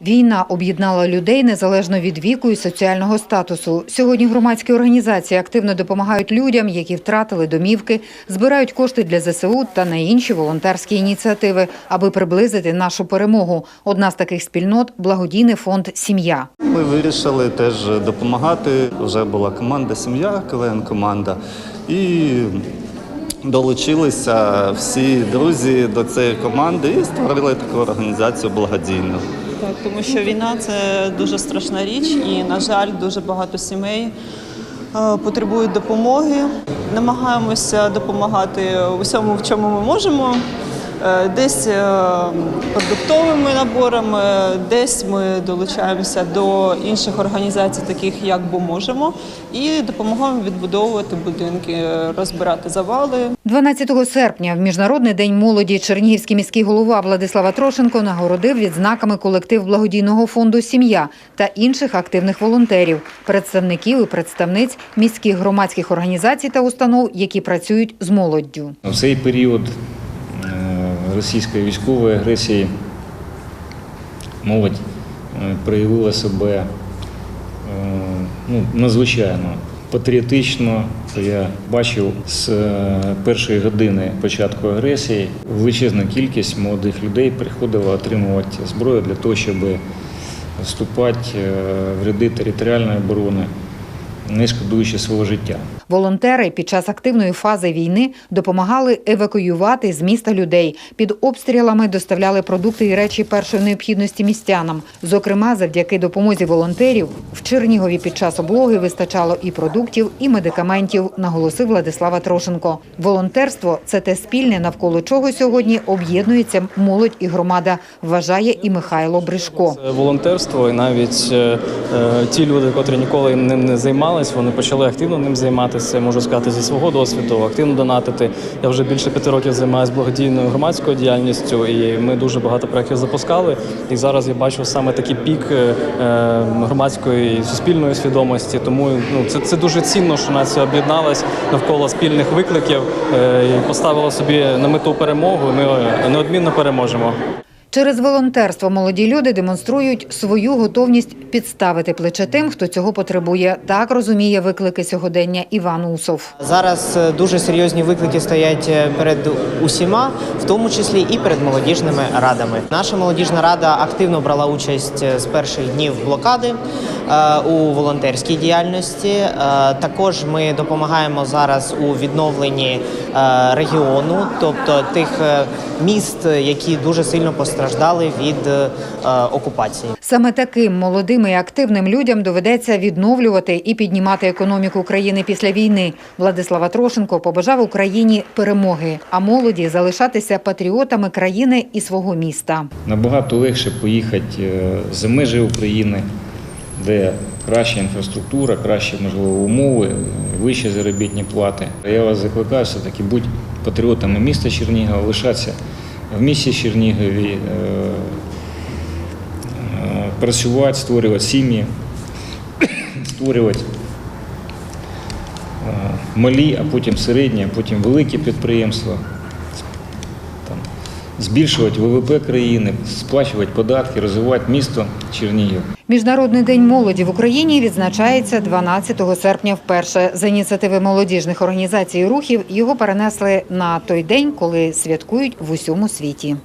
Війна об'єднала людей незалежно від віку і соціального статусу. Сьогодні громадські організації активно допомагають людям, які втратили домівки, збирають кошти для ЗСУ та на інші волонтерські ініціативи, аби приблизити нашу перемогу. Одна з таких спільнот благодійний фонд Сім'я. Ми вирішили теж допомагати. Вже була команда Сім'я, КВН команда. І долучилися всі друзі до цієї команди і створили таку організацію благодійну. Так, тому що війна це дуже страшна річ, і, на жаль, дуже багато сімей е, потребують допомоги. Намагаємося допомагати усьому, в чому ми можемо. Е, Десь е, продуктовими наборами, десь ми долучаємося до інших організацій, таких як бо можемо, і допомагаємо відбудовувати будинки, розбирати завали. 12 серпня, в Міжнародний день молоді, Чернігівський міський голова Владислава Трошенко нагородив відзнаками колектив благодійного фонду Сім'я та інших активних волонтерів, представників і представниць міських громадських організацій та установ, які працюють з молоддю. В цей період е, російської військової агресії молодь е, проявила себе е, ну, надзвичайно патріотично. Я бачив з е, першої години початку агресії величезна кількість молодих людей приходила отримувати зброю для того, щоб вступати в ряди територіальної оборони, не шкодуючи свого життя. Волонтери під час активної фази війни допомагали евакуювати з міста людей. Під обстрілами доставляли продукти і речі першої необхідності містянам. Зокрема, завдяки допомозі волонтерів в Чернігові під час облоги вистачало і продуктів, і медикаментів, наголосив Владислава Трошенко. Волонтерство це те спільне, навколо чого сьогодні об'єднується молодь і громада, вважає і Михайло Бришко. Це волонтерство, і навіть е, е, ті люди, котрі ніколи ним не займались, вони почали активно ним займатися. Можу сказати зі свого досвіду, активно донатити. Я вже більше п'яти років займаюся благодійною громадською діяльністю, і ми дуже багато проєктів запускали. І зараз я бачу саме такий пік е, е, громадської суспільної свідомості. Тому ну це, це дуже цінно, що нація об'єдналась навколо спільних викликів е, і поставила собі на мету перемогу. Ми неодмінно переможемо. Через волонтерство молоді люди демонструють свою готовність підставити плече тим, хто цього потребує. Так розуміє виклики сьогодення Іван Усов. Зараз е, дуже серйозні виклики стоять е, перед усіма, в тому числі і перед молодіжними радами. Наша молодіжна рада активно брала участь е, з перших днів блокади у волонтерській діяльності. Також ми допомагаємо зараз у відновленні регіону, тобто тих міст, які дуже сильно постраждали від е, окупації. Саме таким молодим і активним людям доведеться відновлювати і піднімати економіку країни після війни. Владислава Трошенко побажав Україні перемоги, а молоді залишатися патріотами країни і свого міста. Набагато легше поїхати е, за межі України, де краща інфраструктура, кращі можливо умови, е, вищі заробітні плати. Я вас закликаю все-таки бути патріотами міста Чернігова, лишатися в місті Чернігові, е, е, працювати, створювати сім'ї, створювати е, малі, а потім середні, а потім великі підприємства збільшувати ВВП країни, сплачувати податки, розвивати місто Чернігів. Міжнародний день молоді в Україні відзначається 12 серпня вперше. За ініціативи молодіжних організацій і рухів його перенесли на той день, коли святкують в усьому світі.